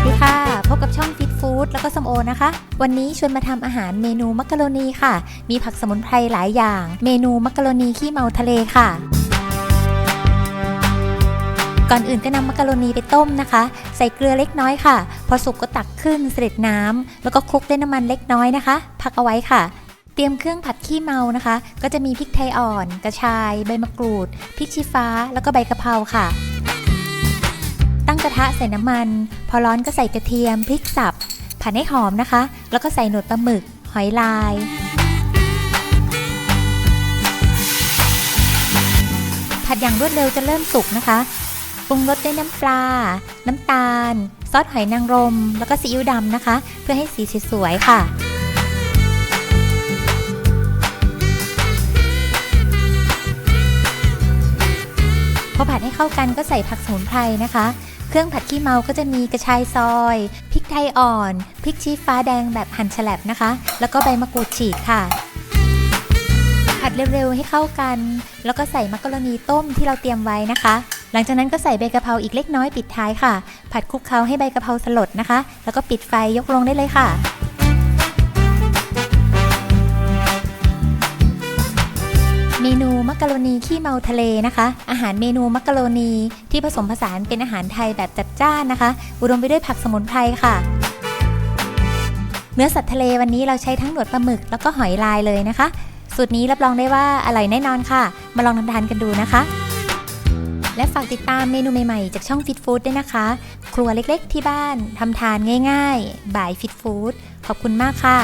วัสดีค่ะ พบกับช่องฟิตฟู้ดแล้วก็สมโอนะคะ วันนี้ชวนมาทำอาหารเมนูมักกะโรนีค่ะ มีผักสมุนไพรหลายอย่าง เมนูมักกะโรนีขี้เมาทะเลค่ะ ก่อนอื่นก็นำมักกะโรนีไปต้มนะคะ ใส่เกลือเล็กน้อยค่ะ พอสุกก็ตักขึ้นเสด็จน้ำแล้วก็คลุกด้วยน้ำมันเล็กน้อยนะคะ พักเอาไว้ค่ะเตรียมเครื่องผัดขี้เมานะคะ ก็จะมีพริกไทยอ่อน กระชาย ใบมะกรูด พริกชี้ฟ้า แล้วก็ใบกะเพราค่ะ ตั้งกระทะใส่น้ำมัน พอร้อนก็ใส่กระเทียมพริกสับ ผัดให้หอมนะคะ แล้วก็ใส่หนวดปลาหมึก หอยลาย ผัดอย่างรวดเร็วจะเริ่มสุกนะคะปรุงรสด้วยน้ำปลา น้ำตาล ซอสหอยนางรม แล้วก็ซีอิ๊วดำนะคะ เพื่อให้สีสวยๆค่ะพอผัดให้เข้ากันก็ใส่ผักสมุนไพรนะคะ เครื่องผัดขี้เมาก็จะมีกระชายซอยพริกไทยอ่อนพริกชี้ฟ้าแดงแบบหั่นฉลับนะคะ แล้วก็ใบมะกรูดฉีกค่ะ ผัดเร็วๆให้เข้ากัน แล้วก็ใส่มักกะโรนีต้มที่เราเตรียมไว้นะคะ หลังจากนั้นก็ใส่ใบกะเพราอีกเล็กน้อยปิดท้ายค่ะ ผัดคลุกเคล้าให้ใบกะเพราสลดนะคะ แล้วก็ปิดไฟยกลงได้เลยค่ะ มนูมักกะโรนีขี้เมาทะเลนะคะ อาหารเมนูมักกะโรนีที่ผสมผสานเป็นอาหารไทยแบบจัดจ้านนะคะ อุดมไปด้วยผักสมุนไพรค่ะ เนื้อสัตว์ทะเลวันนี้เราใช้ทั้งหนวดปลาหมึกแล้วก็หอยลายเลยนะคะ สูตรนี้รับรองได้ว่าอร่อยแน่นอนค่ะ มาลองทำทานกันดูนะคะ และฝากติดตามเมนูใหม่ๆ จากช่อง Fit Food ด้วยนะคะ ครัวเล็กๆ ที่บ้านทำทานง่าย ๆบ่าย Fit Food ขอบคุณมากค่ะ